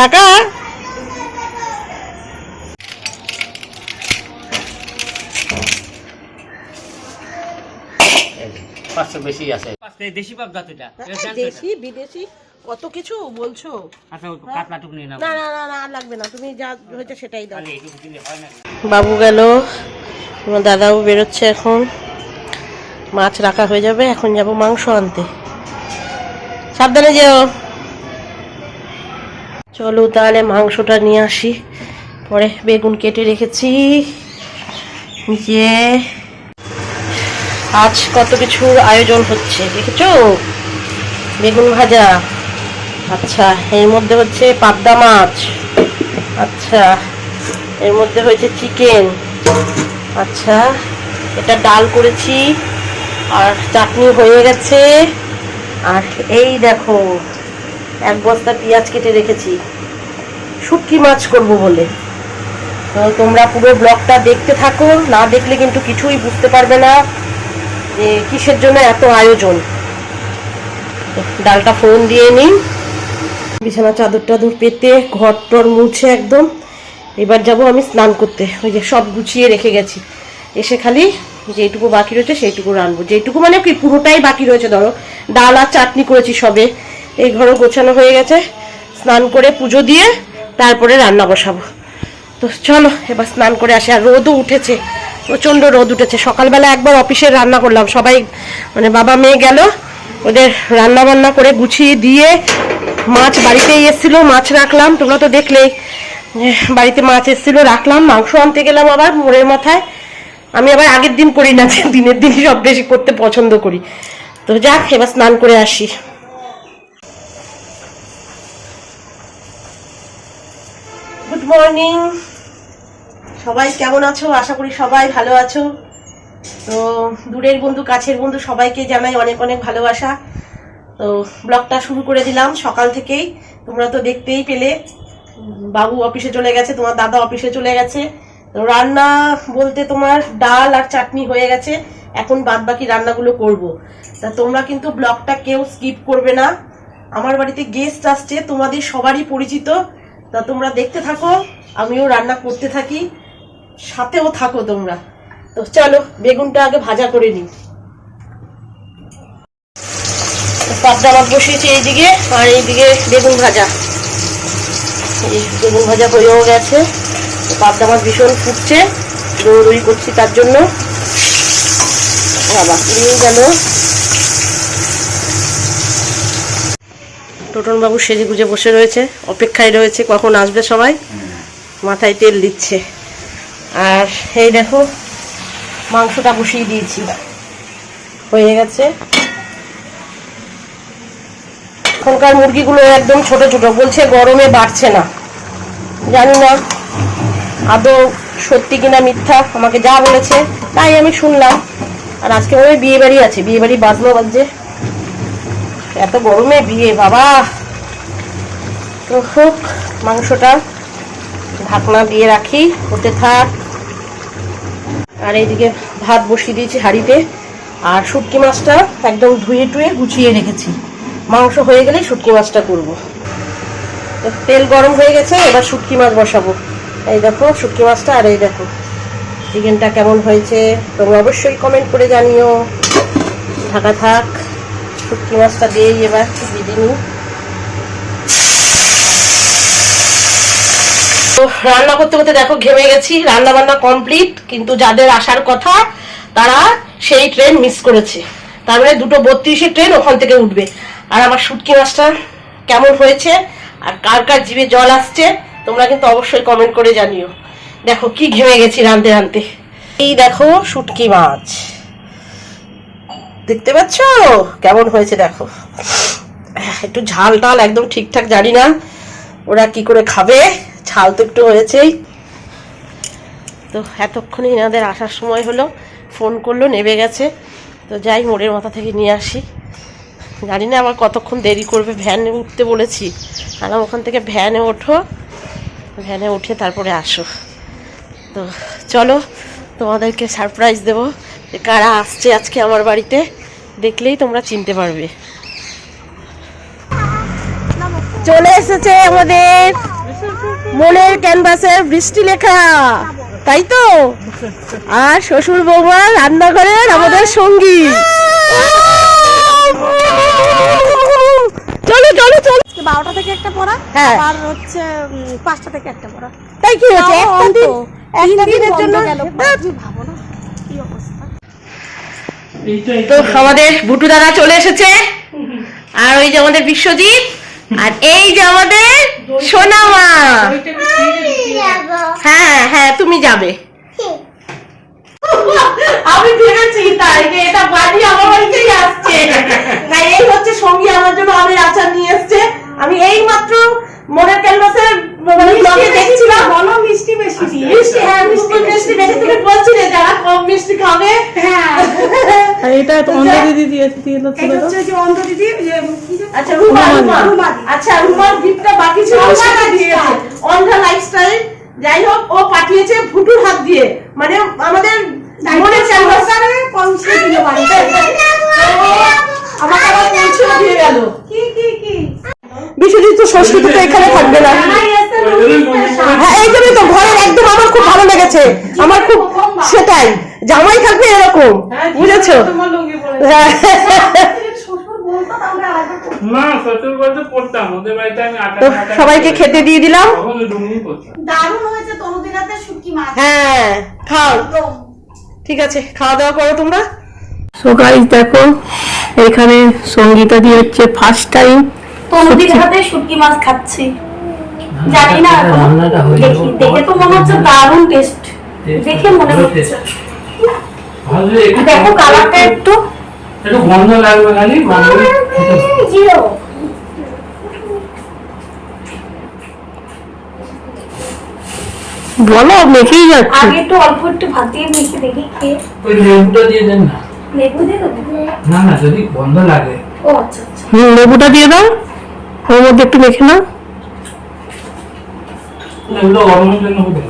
টাকা। পাঁচশো বেশি আছে। দেশি পাবদা তো এটা। এটা জানতো এটা? দেশি বিদেশি কত কিছু বলছো? আচ্ছা ওই কাতলাটুকু নিয়ে নাও। না না না না লাগবে না। তুমি যা হয়েছে সেটাই দাও। হয় বাবু গেল। দাদাও বেরোচ্ছে এখন। মাছ রাখা হয়ে যাবে। এখন যাব মাংস আনতে। সাবধানে যেও। চলো তাহলে মাংসটা নিয়ে আসি। পরে বেগুন কেটে রেখেছি। যে আজ কত কিছুর আয়োজন হচ্ছে, দেখেছ? বেগুন ভাজা। আচ্ছা এর মধ্যে হচ্ছে পাবদা মাছ। আচ্ছা এর মধ্যে হয়েছে চিকেন। আচ্ছা এটা ডাল করেছি, আর চাটনি হয়ে গেছে। আর এই দেখো এক বস্তা পেঁয়াজ কেটে রেখেছি। শুটকি মাছ করব বলে। তো তোমরা পুরো ব্লগটা দেখতে থাকো, না দেখলে কিন্তু কিছুই বুঝতে পারবে না যে কিসের জন্য এত আয়োজন। ডালটা ফোন দিয়ে নিই। বিছানা চাদর টাদর পেতে ঘর টর মুছে একদম। এবার যাব আমি স্নান করতে। ওই যে সব গুছিয়ে রেখে গেছি। এসে খালি যেইটুকু বাকি রয়েছে সেইটুকু রানবো যেটুকু মানে কি, পুরোটাই বাকি রয়েছে, ধরো। ডাল আর চাটনি করেছি সবে। এই ঘরও গোছানো হয়ে গেছে। স্নান করে পুজো দিয়ে তারপরে রান্না বসাবো। তো চলো, এবার স্নান করে আসি। আর রোদও উঠেছে, প্রচণ্ড রোদ উঠেছে। সকালবেলা একবার অফিসে রান্না করলাম। সবাই মানে বাবা মেয়ে গেল, ওদের রান্না বান্না করে গুছিয়ে দিয়ে মাছ বাড়িতেই এসেছিল, মাছ রাখলাম। তোমরা তো দেখলেই বাড়িতে মাছ এসেছিল, রাখলাম। মাংস আনতে গেলাম আবার মোড়ের মাথায়। আমি আবার আগের দিন করি না, যে দিনের দিনই সব বেশি করতে পছন্দ করি। তো যাক, এবার স্নান করে আসি। মর্নিং সবাই কেমন আছো? আশা করি সবাই ভালো আছো। তো দূরের বন্ধু, কাছের বন্ধু সবাইকে জানাই অনেক অনেক ভালোবাসা। তো ব্লগটা শুরু করে দিলাম সকাল থেকেই। তোমরা তো দেখতেই পেলে। বাবু অফিসে চলে গেছে, তোমার দাদা অফিসে চলে গেছে। রান্না বলতে তোমার ডাল আর চাটনি হয়ে গেছে। এখন বাদ বাকি রান্নাগুলো করব। তা তোমরা কিন্তু ব্লগটা কেউ স্কিপ করবে না। আমার বাড়িতে গেস্ট আসছে, তোমাদের সবারই পরিচিত। তা তোমরা দেখতে থাকো, আমিও রান্না করতে থাকি, সাথেও থাকো তোমরা। তো চলো, বেগুনটা আগে ভাজা করে নিই। পাবদা মাছ বসিয়েছি এইদিকে, আর এইদিকে বেগুন ভাজা। এই বেগুন ভাজা হয়েও গেছে। পাবদা মাছ ভীষণ ফুটছে দৌড়ি করছি তার জন্য। বাবা নিয়ে গেল। টোটন বাবু সেজে গুজে বসে রয়েছে, অপেক্ষায় রয়েছে, কখন আসবে সবাই? মাথায় তেল দিচ্ছে। আর এই দেখো, মাংসটা বসিয়ে দিয়েছি। হয়ে গেছে। এখনকার মুরগিগুলো একদম ছোট ছোট, বলছে গরমে বাড়ছে না। জানি না, আদৌ সত্যি কিনা মিথ্যা, আমাকে যা বলেছে, তাই আমি শুনলাম। আর আজকে ওই বিয়ে বাড়ি আছে বিয়ে বাড়ি বাজলো বাজছে। এত গরমে বিয়ে, বাবা। তো হোক, মাংসটা ঢাকনা দিয়ে রাখি, হতে থাক। আর এইদিকে ভাত বসিয়ে দিয়েছি হাঁড়িতে। আর শুটকি মাছটা একদম ধুয়ে টুয়ে গুছিয়ে রেখেছি। মাংস হয়ে গেলেই শুটকি মাছটা করব। তেল গরম হয়ে গেছে, এবার শুটকি মাছ বসাবো। এই দেখো, শুটকি মাছটা আর এই দেখো। চিকেনটা কেমন হয়েছে, তোমরা অবশ্যই কমেন্ট করে জানিও। ঢাকা থাক। শুটকি মাছটা দিয়েই এবার ভেজে নিই তো রান্না করতে করতে দেখো ঘেমে গেছি রান্না বান্না কমপ্লিট কিন্তু যাদের আসার কথা, তারা সেই ট্রেন মিস করেছে। তার মানে দুটো বত্রিশে ট্রেন ওখান থেকে উঠবে। আর আমার শুটকি মাছটা কেমন হয়েছে, আর কার কার জিভে জল আসছে, তোমরা কিন্তু অবশ্যই কমেন্ট করে জানিও। দেখো কি ঘেমে গেছি রাঁধতে রাঁধতে। এই দেখো শুটকি মাছ। দেখতে পাচ্ছ? কেমন হয়েছে দেখো। একটু ঝাল টাল একদম ঠিকঠাক জানি না ওরা কি করে খাবে। ঝাল তো একটু হয়েছেই। তো এতক্ষণে এনাদের আসার সময় হলো, ফোন করল নেবে গেছে। তো যাই মোড়ের মাথা থেকে নিয়ে আসি। জানি না আবার কতক্ষণ দেরি করবে, ভ্যানে উঠতে বলেছি। আর ওখান থেকে ভ্যানে ওঠো, ভ্যানে উঠে তারপরে আসো। তো চলো তোমাদেরকে সারপ্রাইজ দেবো। যে কারা আসছে আজকে আমার বাড়িতে দেখলেই তোমরা চিনতে পারবে। চলে এসেছে আমাদের মনের ক্যানভাসের বৃষ্টি লেখা তাই তো? আর শ্বশুর বৌমা রান্নাঘরের আমাদের সঙ্গী। চলো চলো চলো। বারোটা থেকে একটা পড়া হ্যাঁ। আর হচ্ছে পাঁচটা থেকে একটা পড়া। তাই কি তাও একটা দিন একটা দিনের জন্য গেল ধ্যাৎ। তুমি ভাবো না কি অবস্থা তো আমাদের বুটু দাদা চলে এসেছে। আর ওই যে আমাদের বিশ্বজিৎ আর এই যে আমাদের সোনামা হ্যাঁ হ্যাঁ তুমি যাবে। আমি ভেবেছি তাই যে এটা বাড়ি আমার বাড়িতেই আসছে। তাই এই হচ্ছে সঙ্গী আমার জন্য আমের আচার নিয়ে এসছে। আমি এই মাত্র মনের ক্যানভাসের মানে ব্লগে দেখছিলাম বলো মিষ্টি বেশি দিয়ে। মিষ্টি হ্যাঁ মিষ্টি মিষ্টি বেশি তুমি বলছিলে যারা কম মিষ্টি খাবে হ্যাঁ। আর এটা তো অন্ধ দিদি দিয়েছে দিয়ে দাও এটা হচ্ছে যে অন্ধ দিদি যে কি যে আচ্ছা রুমা রুমা রুমা। আচ্ছা রুমার গিফটটা বাকি ছিল সেটা দিয়েছে lifestyle। লাইফস্টাইল যাই হোক ও পাঠিয়েছে ভুটুর হাত দিয়ে। মানে আমাদের মনে ক্যানভাস পৌঁছে দিল বাড়িতে। আমাকে আবার পৌঁছে দিয়ে গেল। কি কি কি? বিশ্বজিৎ তো ষষ্ঠীতে তো এখানে থাকবে না। হ্যাঁ এই জন্যই তো ঘরের একদম আমার খুব ভালো লেগেছে। আমার খুব সেটাই। জামাই থাকবে এরকম বুঝেছ? হ্যাঁ। তো আটা সবাইকে খেতে দিয়ে দিলাম। হ্যাঁ খাও। ঠিক আছে খাওয়া দাওয়া করো তোমরা। সো গাইস দেখো এখানে সঙ্গীতা দিয়ে হচ্ছে ফার্স্ট টাইম তনুদির হাতে শুটকি মাছ খাচ্ছি। জানি না এখনও। দেখি দেখে তো মনে হচ্ছে দারুণ টেস্ট দেখে মনে হচ্ছে। দেখো কালারটা একটু। একটু গন্ধ লাগবে খালি গন্ধ জিরো। বলো মেখেই যাচ্ছে। আগে একটু অল্প একটু ভাত দিয়ে মেখে দেখি খেয়ে ওই লেবুটা দিয়ে দেন না। লেবু দিয়ে দেবো? না না যদি গন্ধ লাগে। ও আচ্ছা আচ্ছা। লেবুটা দিয়ে দাও। ওর মধ্যে একটু মেখে নাও। লেবুটা গরমের জন্য হবে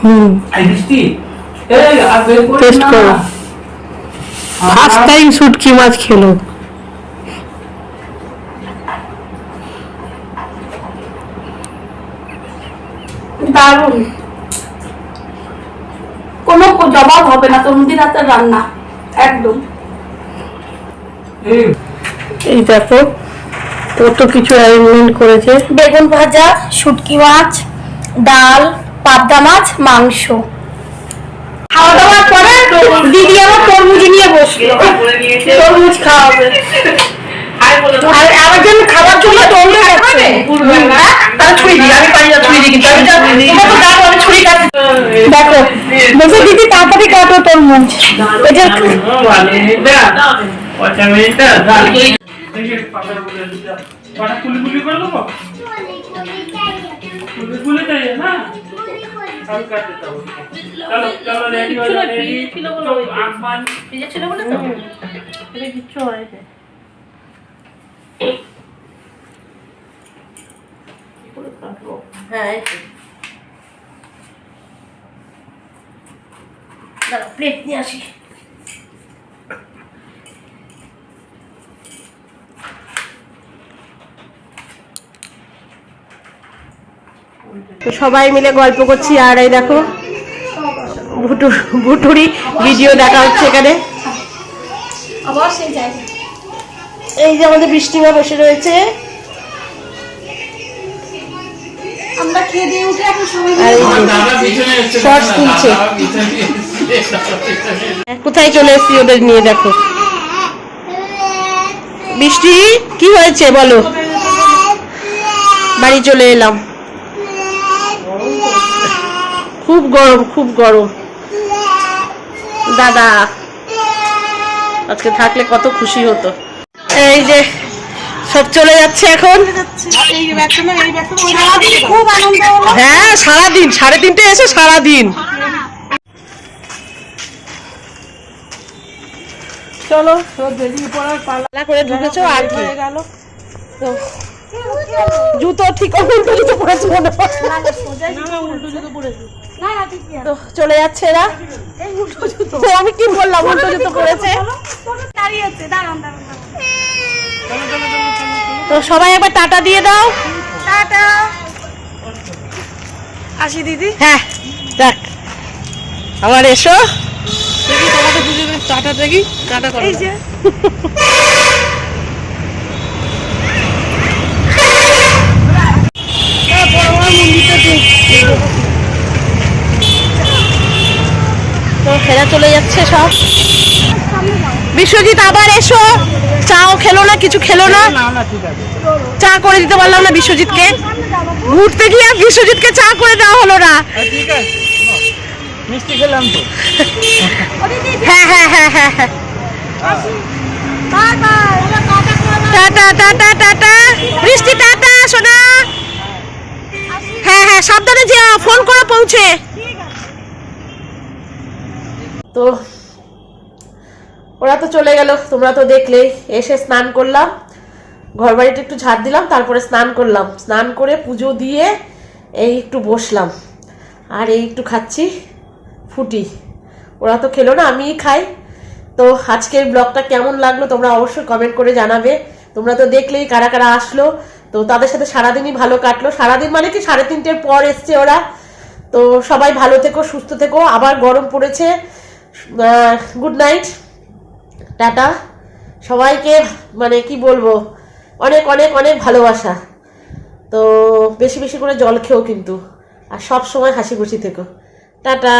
হুম। এই বৃষ্টি এই আর বের করিস Taste না। করো। ফার্স্ট টাইম শুটকি মাছ খেলো। দারুণ। কোনো জবাব হবে না তনুদির হাতের রান্না। একদম। এই দেখো। কত কিছু অ্যারেঞ্জমেন্ট করেছে। বেগুন ভাজা শুটকি মাছ ডাল পাবদা মাছ মাংস। খাওয়া দাওয়ার পরে দিদি আমার তরমুজ নিয়ে বসল। তরমুজ খাওয়াবে। আর আমার জন্য খাবার জন্য তরমুজ আছে। তাহলে ছুরি দিই আমি পারি না ছুরি দিই কিন্তু আমি জানি তোমার তো দাও আমি ছুরি কাটি দেখো বলছে দিদি তাড়াতাড়ি কাটো তরমুজ। যে। পয়সা মিনিটটা কুলি কুলি করে দেবো কুলি কুলি চাই না? সব কাটতে দাও চলো চলো রেডি হয়ে যাও রেডি আম্মান হ্যাঁ প্লেট নিয়ে আসি। তো সবাই মিলে গল্প করছি আর এই দেখো ভুটু ভুটুরি ভিডিও দেখা হচ্ছে এখানে। এই যে আমাদের বৃষ্টিমা বসে রয়েছে। আমরা খেয়ে দিয়ে উঠে এখন তুলছে। কোথায় চলে এসছি ওদের নিয়ে দেখো। বৃষ্টি কি হয়েছে বলো? বাড়ি চলে এলাম। খুব গরম খুব গরম। দাদা আজকে থাকলে কত খুশি হতো। এই যে সব চলে যাচ্ছে এখন। হ্যাঁ সারাদিন সাড়ে তিনটে এসে সারাদিন। চলো পালা। করে ঢুকেছো আর কি। তো জুতো ঠিক জুতো পড়েছে মনে হয়। তো চলে যাচ্ছে এরা। তো আমি কি বললাম উল্টো জুতো দাঁড়ান তো সবাই একবার টাটা দিয়ে দাও। টাটা। আসি দিদি। হ্যাঁ যাক আবার এসো। দেখি তোমাকে দুজনে টাটা দেখি টাটা করো। এই যে তো যাচ্ছে সব। বিশ্বজিৎ আবার এসো। চাও খেলো না কিছু খেলো না। চা করে দিতে পারলাম না বিশ্বজিৎকে। ঘুরতে গিয়ে বিশ্বজিৎকে চা করে দেওয়া হলো না। মিষ্টি খেলাম তো। হ্যাঁ হ্যাঁ হ্যাঁ হ্যাঁ হ্যাঁ। Tata tata tata. বৃষ্টি টাটা সোনা। হ্যাঁ হ্যাঁ সাবধানে যেও ফোন করে পৌঁছে। তো ওরা তো চলে গেল, তোমরা তো দেখলেই। এসে স্নান করলাম ঘর বাড়িটা একটু ঝাড় দিলাম, তারপরে স্নান করলাম। স্নান করে পুজো দিয়ে এই একটু বসলাম। আর এই একটু খাচ্ছি ফুটি। ওরা তো খেলো না, আমিই খাই। তো আজকের ব্লগটা কেমন লাগল তোমরা অবশ্যই কমেন্ট করে জানাবে। তোমরা তো দেখলেই কারা কারা আসলো। তো তাদের সাথে সারাদিনই ভালো কাটলো। সারাদিন মানে কি সাড়ে তিনটের পর এসছে ওরা। তো সবাই ভালো থেকো, সুস্থ থেকো। আবার গরম পড়েছে। Good night tata. সবাইকে মানে কি বলব, অনেক অনেক অনেক ভালোবাসা। তো বেশি বেশি করে জল খেও কিন্তু। আর সব সময় হাসি খুশি থেকো। টাটা।